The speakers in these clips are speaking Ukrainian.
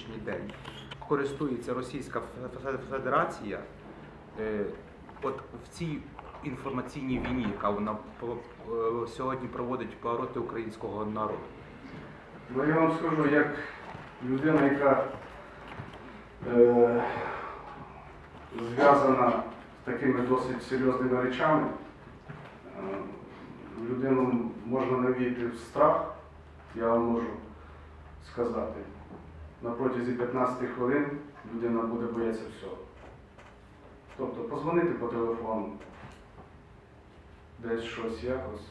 сьогоднішній день користується Російська Федерація е, от в цій інформаційній війні, яка вона е, сьогодні проводить проти українського народу? Ну, я вам скажу, як людина, яка е, зв'язана з такими досить серйозними речами, е, людину можна навіяти в страх, я вам можу сказати. На протязі 15 хвилин людина буде боятися всього. Тобто позвонити по телефону, десь щось якось,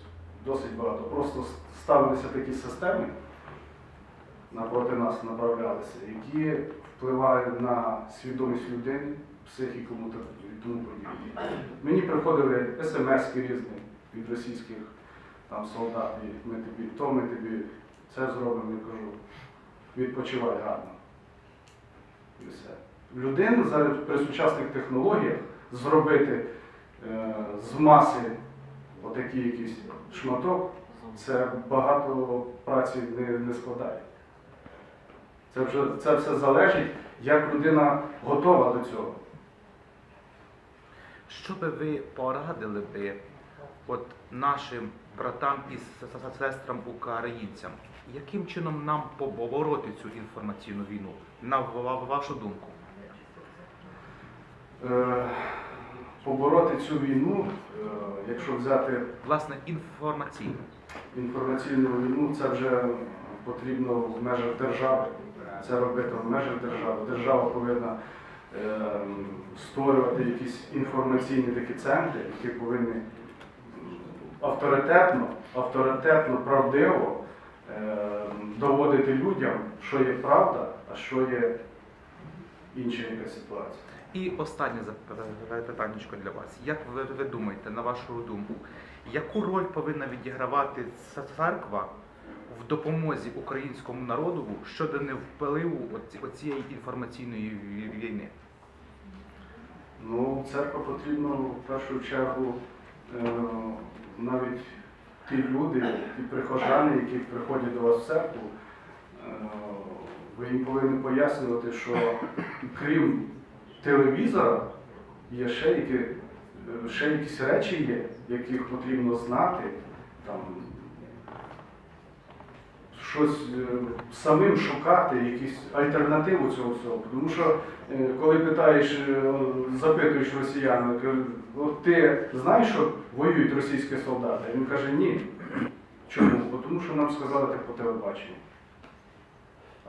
досить багато. Просто ставилися такі системи, напроти нас направлялися, які впливають на свідомість людини, психіку і тому подібне. Мені приходили смс різні від російських там, солдат, і ми тобі то, ми тобі це зробимо, я кажу, відпочивай гарно. І все. Людину зараз при сучасних технологіях зробити е, з маси отакий якийсь шматок, це багато праці не, не складає. Це, вже, це все залежить, як людина готова до цього. Що би ви порадили би от нашим братам і сестрам українцям? Яким чином нам побороти цю інформаційну війну? На вашу думку? Е, побороти цю війну, е, якщо взяти Власне, інформаційну. інформаційну війну, це вже потрібно в межах держави. Це робити в межах держави. Держава повинна е, створювати якісь інформаційні такі центри, які повинні авторитетно, авторитетно, правдиво доводити людям, що є правда, а що є інша якась ситуація. І останнє запитання для вас. Як ви, ви думаєте, на вашу думку, яку роль повинна відігравати церква в допомозі українському народу щодо невпливу оцієї інформаційної війни? Ну, церква потрібно в першу чергу е, навіть ті люди, ті прихожани, які приходять до вас в церкву, е, ви їм повинні пояснювати, що крім телевізора є ще, які, е, ще якісь речі є, яких потрібно знати. Там, щось е, самим шукати, якісь альтернативу цього всього. Тому що е, коли питаєш, е, запитуєш росіян, ти знаєш, що воюють російські солдати? Він каже, ні. Чому? Бо Тому що нам сказали так по телебаченню.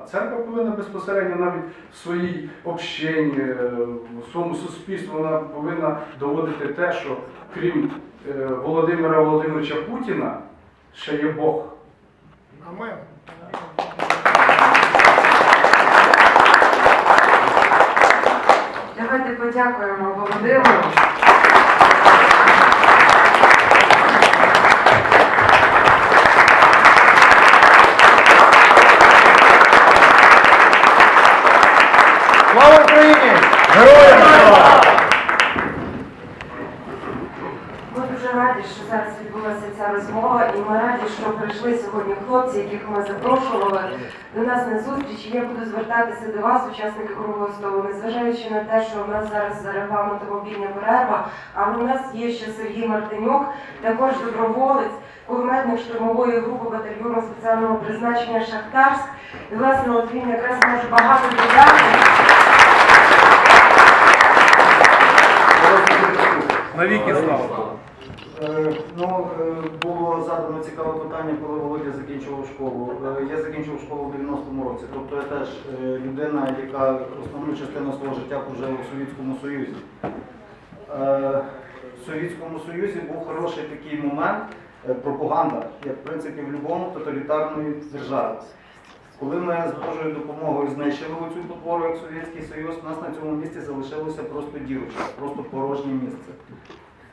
А церква повинна безпосередньо навіть в своїй общенні, е, в своєму суспільстві вона повинна доводити те, що крім Володимира Володимировича Путіна ще є Бог. Амен. Давайте подякуємо Володимиру. Слава Україні! Героям слава! Ми дуже раді, що зараз відбулася ця розмова, і ми раді, що прийшли сьогодні хлопці, яких ми запрошували до нас на зустріч. І я буду звертатися до вас, учасники круглого столу, незважаючи на те, що в нас зараз за регламентом обідня перерва, але у нас є ще Сергій Мартинюк, також доброволець, кулеметник штурмової групи батальйону спеціального призначення Шахтарськ. І, власне, от він якраз може багато додати. Навіки слава! Е, Ну, е, було задано цікаве питання, коли Володя закінчував школу. Е, Я закінчив школу в 90-му році. Тобто я теж людина, яка основну частину свого життя прожила у Совєтському Союзі. В Совєтському Союзі був хороший такий момент пропаганда, як в принципі в будь-якому тоталітарної держави. Коли ми з Божою допомогою знищили цю потвору, як Совєтський Союз, у нас на цьому місці залишилося просто дірочка, просто порожнє місце.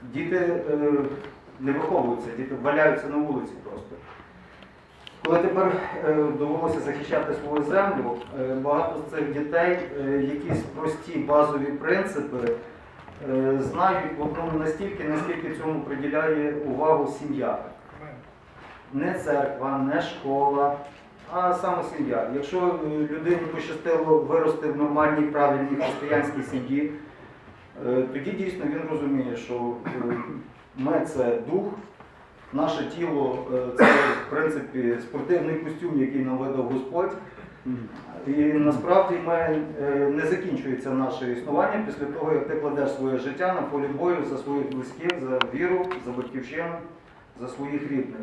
Діти е, не виховуються, діти валяються на вулиці просто. Коли тепер е, довелося захищати свою землю, е, багато з цих дітей якісь прості базові принципи знають одному настільки, наскільки цьому приділяє увагу сім'я. Не церква, не школа, а саме сім'я. Якщо людині пощастило вирости в нормальній, правильній християнській сім'ї, тоді дійсно він розуміє, що е, ми це дух, наше тіло е, це в принципі спортивний костюм, який нам видав Господь. І насправді ми, е, не закінчується наше існування після того, як ти кладеш своє життя на полі бою за своїх близьких, за віру, за батьківщину, за своїх рідних.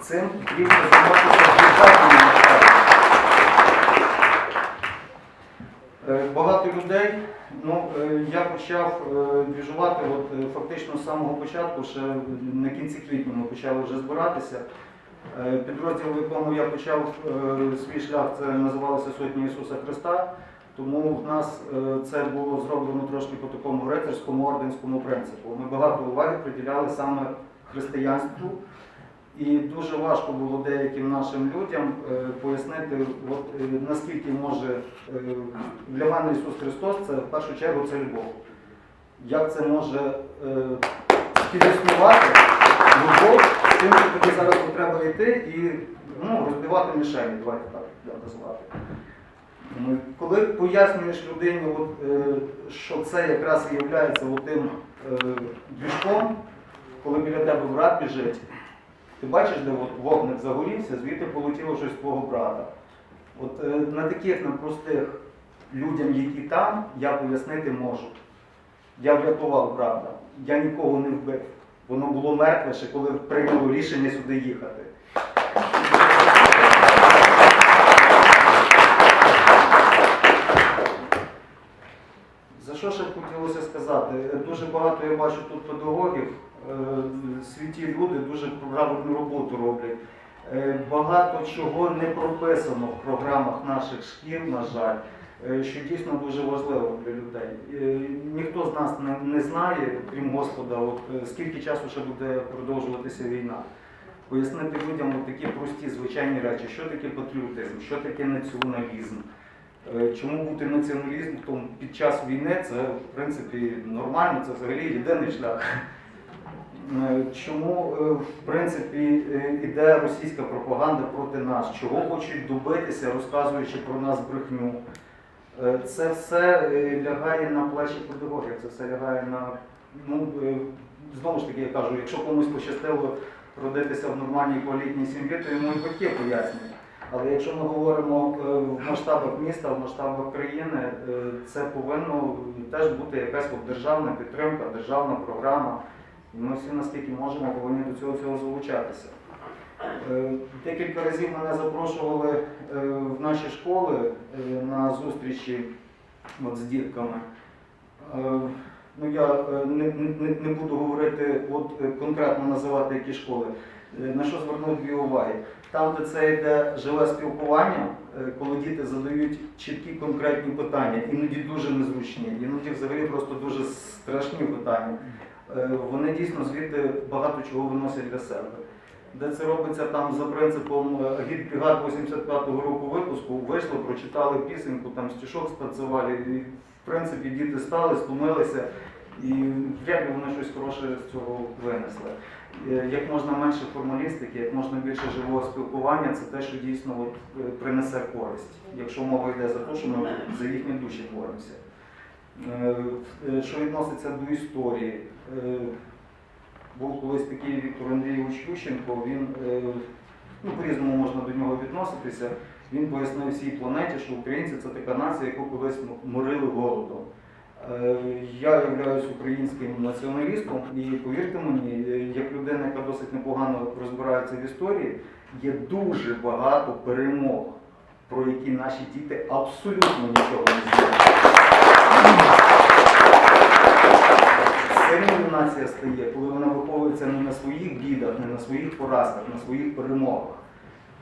Цим потрібно займатися в державному масштабі. Е, Багато людей, ну е, я почав е, двіжувати от, е, фактично з самого початку, ще на кінці квітня ми почали вже збиратися. Е, Підрозділ, в якому я почав е, свій шлях, це називалося Сотня Ісуса Христа. Тому в нас е, це було зроблено трошки по такому рицарському орденському принципу. Ми багато уваги приділяли саме християнству. І дуже важко було деяким нашим людям е, пояснити, от, е, наскільки може е, для мене Ісус Христос це в першу чергу це любов. Як це може співіснувати любов з тим, що тобі зараз треба йти і ну, розбивати мішені, давайте так назвати. Ну, Коли пояснюєш людині, от, що це якраз і є тим двіжком, коли біля тебе брат біжить, ти бачиш, де вогник загорівся, звідти полетіло щось твого брата. От е, на таких на простих людям, які там, я пояснити можу. Я врятував брата, я нікого не вбив. Воно було мертве ще, коли прийняло рішення сюди їхати. За що ще хотілося сказати? Дуже багато я бачу тут педагогів, світі люди дуже правильну роботу роблять. Е, Багато чого не прописано в програмах наших шкіл, на жаль, е, що дійсно дуже важливо для людей. Е, Ніхто з нас не, знає, крім Господа, от, е, скільки часу ще буде продовжуватися війна. Пояснити людям такі прості звичайні речі, що таке патріотизм, що таке націоналізм. Е, Чому бути націоналістом під час війни це в принципі нормально, це взагалі єдиний шлях. Е, Чому е, в принципі е, іде російська пропаганда проти нас? Чого хочуть добитися, розказуючи про нас брехню? Це все лягає на плечі педагогів, це все лягає на ну знову ж таки я кажу, якщо комусь пощастило родитися в нормальній політній сім'ї, то йому і батьки пояснюють. Але якщо ми говоримо в масштабах міста, в масштабах країни, це повинно теж бути якась державна підтримка, державна програма. І ми всі наскільки можемо повинні до цього всього залучатися. Е, Декілька разів мене запрошували е, в наші школи е, на зустрічі от з дітками. Ну, я не, не, не буду говорити, от конкретно називати які школи. На що звернути дві уваги? Там, де це йде живе спілкування, коли діти задають чіткі конкретні питання, іноді дуже незручні, іноді взагалі просто дуже страшні питання. Е, Вони дійсно звідти багато чого виносять для себе. Де це робиться там за принципом е, гід-бригад 85-го року випуску, вийшли, прочитали пісеньку, там стішок станцювали, і в принципі діти стали, стомилися, і вряд ли вони щось хороше з цього винесли. Е, Як можна менше формалістики, як можна більше живого спілкування, це те, що дійсно от, принесе користь, якщо мова йде за те, що ми за їхні душі боремося. Е, Що відноситься до історії, е, був колись такий Віктор Андрійович Ющенко, він е, ну, по-різному можна до нього відноситися. Він пояснив всій планеті, що українці це така нація, яку колись морили голодом. Я являюсь українським націоналістом і повірте мені, як людина, яка досить непогано розбирається в історії, є дуже багато перемог, про які наші діти абсолютно нічого не знають. Сильною нація стає, коли вона виховується не на своїх бідах, не на своїх поразках, на своїх перемогах.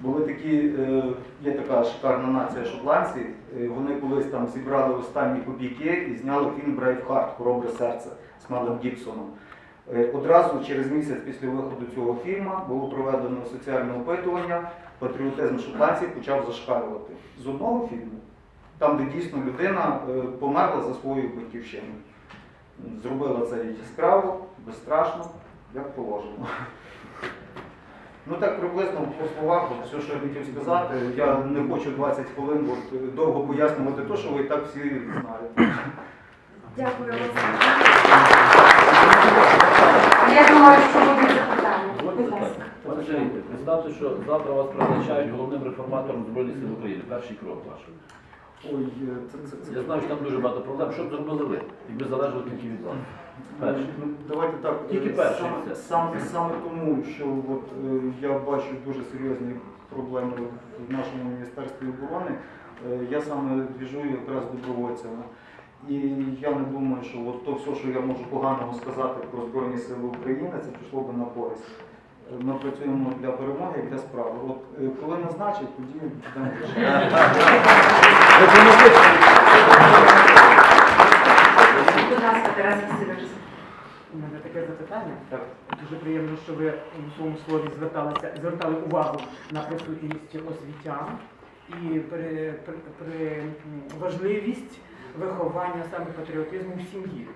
Були такі, е, є така шикарна нація шотландці, е, вони колись там зібрали останні копійки і зняли фільм Брейвхарт Хоробре серце з Мелом Гібсоном. Е, Одразу через місяць після виходу цього фільму було проведено соціальне опитування, патріотизм шотландців почав зашкалювати. З одного фільму, там, де дійсно людина померла за свою батьківщину. Зробила це яскраво, безстрашно, як положено. Ну так приблизно по словах, от все, що я хотів сказати. Я не хочу 20 хвилин от, е, довго пояснювати те, що ви і так всі знаєте. Дякую вам. Я думаю, що будуть запитання. Пане Шаріте, представте, що завтра вас призначають головним реформатором Збройних сил України. Перший крок ваш. Ой, е, це, це, це. Я знаю, що там дуже багато проблем. Що б зробили ви? Якби залежало тільки від вас. Перший. Ну, Давайте так. Тільки е, перший Саме, це. саме, саме тому, що от, е, я бачу дуже серйозні проблеми в нашому Міністерстві оборони, е, я саме двіжую якраз добровольцями. І я не думаю, що от то все, що я можу поганого сказати про Збройні Сили України, це пішло би на користь. Ми працюємо для перемоги і для справи. От е, коли назначать, тоді будемо. Будь ласка, Тарас Васильович. У мене таке запитання. Так. Дуже приємно, що ви у своєму слові зверталися, звертали увагу на присутність освітян і при, при, при важливість виховання саме патріотизму в сім'ї.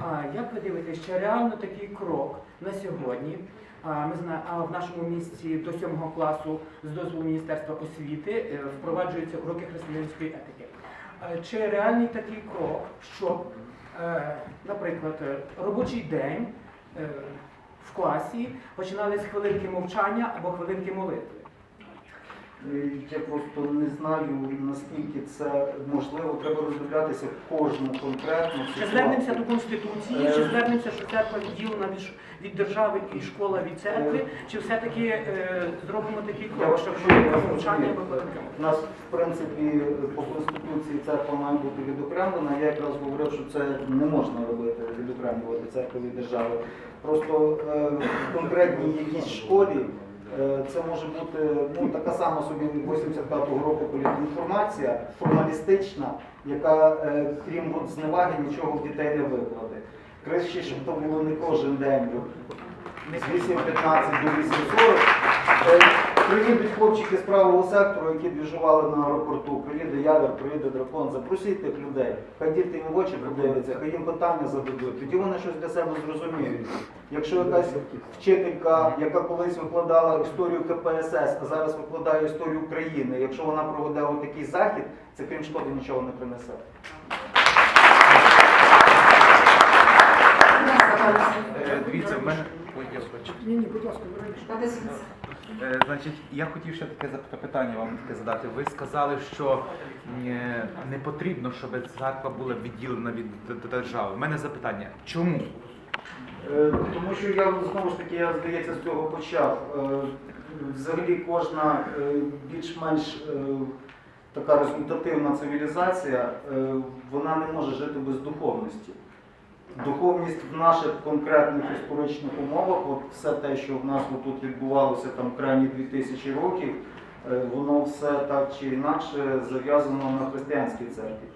А як ви дивитесь, чи реально такий крок на сьогодні? Ми а в нашому місті до 7 класу з дозволу Міністерства освіти е, впроваджуються уроки християнської етики. Чи реальний такий крок, щоб, е, наприклад, робочий день е, в класі починали з хвилинки мовчання або хвилинки молитви? Е, Я просто не знаю, наскільки це можливо. Треба роздивлятися кожну конкретну Чи звернемося до Конституції, чи звернемося, що церква відділена від, держави і школа від церкви, чи все-таки е, зробимо такий Я крок, щоб почув, я хвилинка вас мовчання розумію. або хвилинка молитви? У нас, в принципі, по Конституції церква має бути відокремлена. Я якраз говорив, що це не можна робити, відокремлювати церкву від держави. Просто е, в конкретній якійсь школі е, це може бути ну, така сама собі 85-го року політінформація, формалістична, яка, е, крім от, зневаги, нічого в дітей не викладе. Краще, щоб то було не кожен день. З 8.15 до 8.40. Приїдуть хлопчики з правого сектору, які біжували на аеропорту, приїде Явір, приїде дракон, запросіть тих людей, хай діти їм в очі подивляться, хай їм питання зададуть, тоді вони щось для себе зрозуміють. Якщо якась вчителька, яка колись викладала історію КПСС, а зараз викладає історію України, якщо вона проведе отакий захід, це крім шкоди нічого не принесе. Е, Дивіться, в мене. Ой, я вибачаю. Ні, ні, будь ласка, Е, Значить, я хотів ще таке запитання вам таке задати. Ви сказали, що е, не потрібно, щоб церква була відділена від держави. У мене запитання, чому? Е, Тому що я знову ж таки, я здається, з цього почав. Взагалі кожна більш-менш така результативна цивілізація, вона не може жити без духовності. Духовність в наших конкретних історичних умовах, от все те, що в нас тут відбувалося там крайні 2000 років, е, воно все так чи інакше зав'язано на християнській церкві.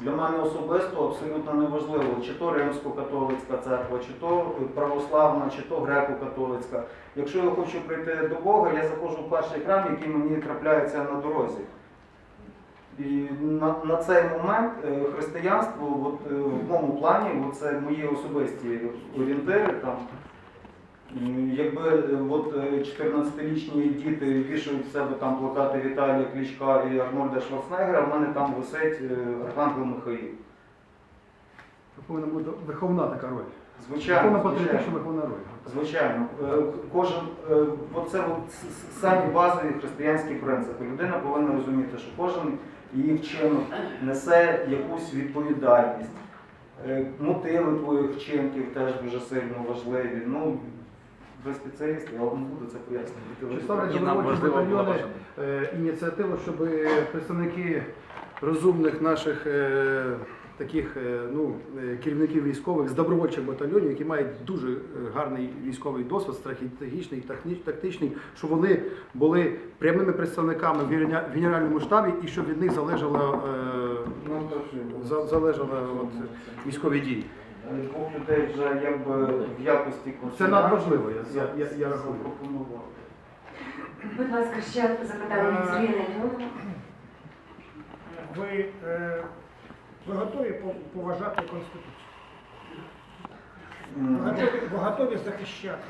Для мене особисто абсолютно неважливо, чи то римсько-католицька церква, чи то православна, чи то греко-католицька. Якщо я хочу прийти до Бога, я заходжу в перший храм, який мені трапляється на дорозі. І на, на цей момент е, християнство от, е, в моєму плані, от це мої особисті орієнтири. Там, Якби е, от е, 14-річні діти вішають в себе там плакати Віталія Клічка і Арнольда Шварценеггера, в мене там висить Архангел Михаїл. Це повинна бути верховна така роль. Звичайно, звичайно. Звичайно, кожен оце от самі базові християнські принципи. Людина повинна розуміти, що кожен її вчинок несе якусь відповідальність. Е, Мотиви твоїх вчинків теж дуже сильно важливі. Ну, ви спеціалісти, я вам не буду це пояснювати. Чи ставлять нам важливо було батальйони е, ініціативу, щоб представники розумних наших е, таких е, ну, е, керівників військових з добровольчих батальйонів, які мають дуже е, гарний військовий досвід, стратегічний, тактичний, щоб вони були прямими представниками в генеральному- штабі і щоб від них залежало, залежало от, військові дії. Двох людей вже якби в якості Це надважливо, я, я, я, я рахую. Будь ласка, ще запитання від Сергія. Ви, ви готові поважати Конституцію? Ви готові, захищати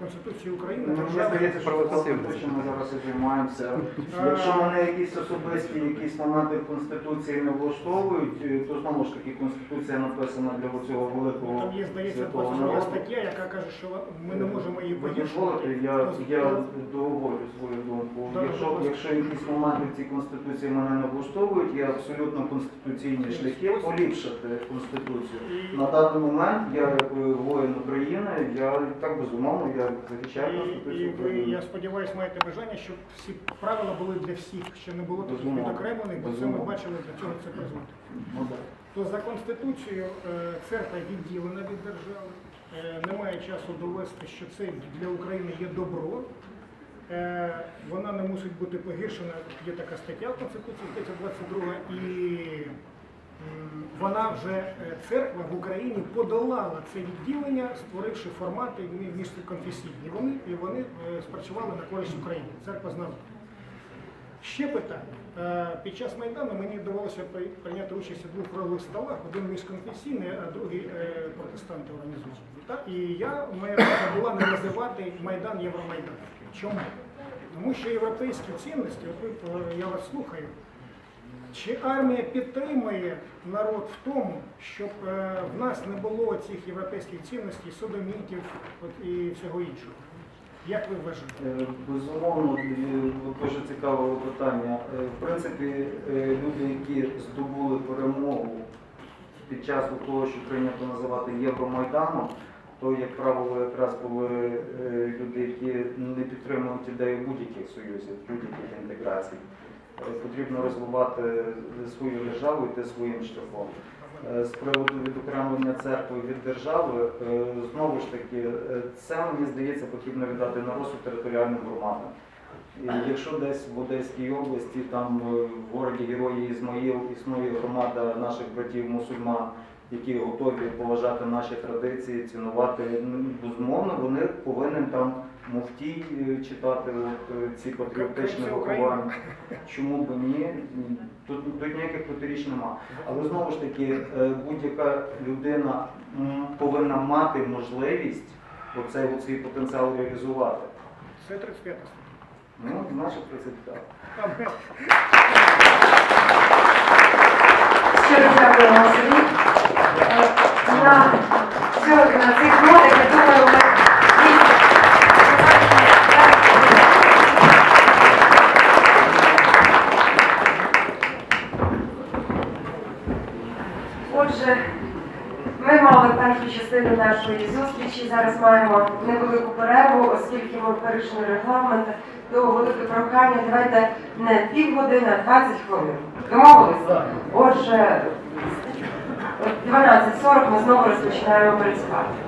Конституції України Ну, здається, що провокативно, чим ми зараз і займаємося. Якщо мене якісь особисті якісь моменти в Конституції не влаштовують, е, то знову ж таки Конституція написана для цього великого Там є, здається, святого 22 стаття, яка каже, що ми не можемо її погіршувати. я, я договорю свою думку. Так, Якщо, якщо якісь моменти в цій конституції мене не влаштовують, є абсолютно конституційні шляхи поліпшити конституцію. На даний момент я як е, воїн України, я так безумовно я захищаю І, і конституцію ви, я України. сподіваюся, маєте бажання, щоб всі правила були для всіх, що не було таких Безумовно. відокремлених, бо це ми Безумовно. бачили, для чого це призводить. Ну, так. То за Конституцією е, церква відділена від держави. Е, Немає часу довести, що це для України є добро. Е, Вона не мусить бути погіршена. Є така стаття в Конституції, стаття 22, і вона вже е, церква в Україні подолала це відділення, створивши формати мі- міжконфесійні. Вони, і вони е, спрацювали на користь України. Церква з народом. Ще питання. Е, Під час Майдану мені при- прийняти участь у двох круглих столах, один міжконфесійний, а другий е, протестанти організують. І я, була не називати Майдан Євромайдан. Чому? Тому що європейські цінності, от ви, е, я вас слухаю, чи армія підтримує народ в тому, щоб е, в нас не було цих європейських цінностей, содомітів от, і всього іншого? Як ви вважаєте? Е, Безумовно, е, дуже цікаве питання. В принципі, люди, які здобули перемогу під час того, що прийнято називати Євромайданом, то, як правило, якраз були люди, які не підтримують ідею будь-яких союзів, будь-яких інтеграцій. Е, Потрібно розвивати свою державу, йти своїм шляхом. Е, З приводу відокремлення церкви від держави, е, знову ж таки, це мені здається потрібно віддати на розсуд територіальним громадам. І якщо десь в Одеській області, там в городі Герої Ізмаїл існує громада наших братів мусульман, які готові поважати наші традиції, цінувати, ну, безумовно, вони повинні там муфтій е, читати от, е, ці патріотичні виховання. Чому б ні? Тут, тут ніяких протиріч нема. Але знову ж таки, е, будь-яка людина повинна мати можливість оцей, оцей потенціал реалізувати. Це 35 стаття. Ну, значить, це так. Амен. Щиро дякуємо собі. На, цих нотах, я думаю, ми Отже, ми мали першу частину нашої зустрічі. Зараз маємо невелику перерву, оскільки ми перейшли регламент. То велике прохання, давайте не півгодини, а 20 хвилин. Домовилися? Отже, 12.40 ми знову розпочинаємо працювати.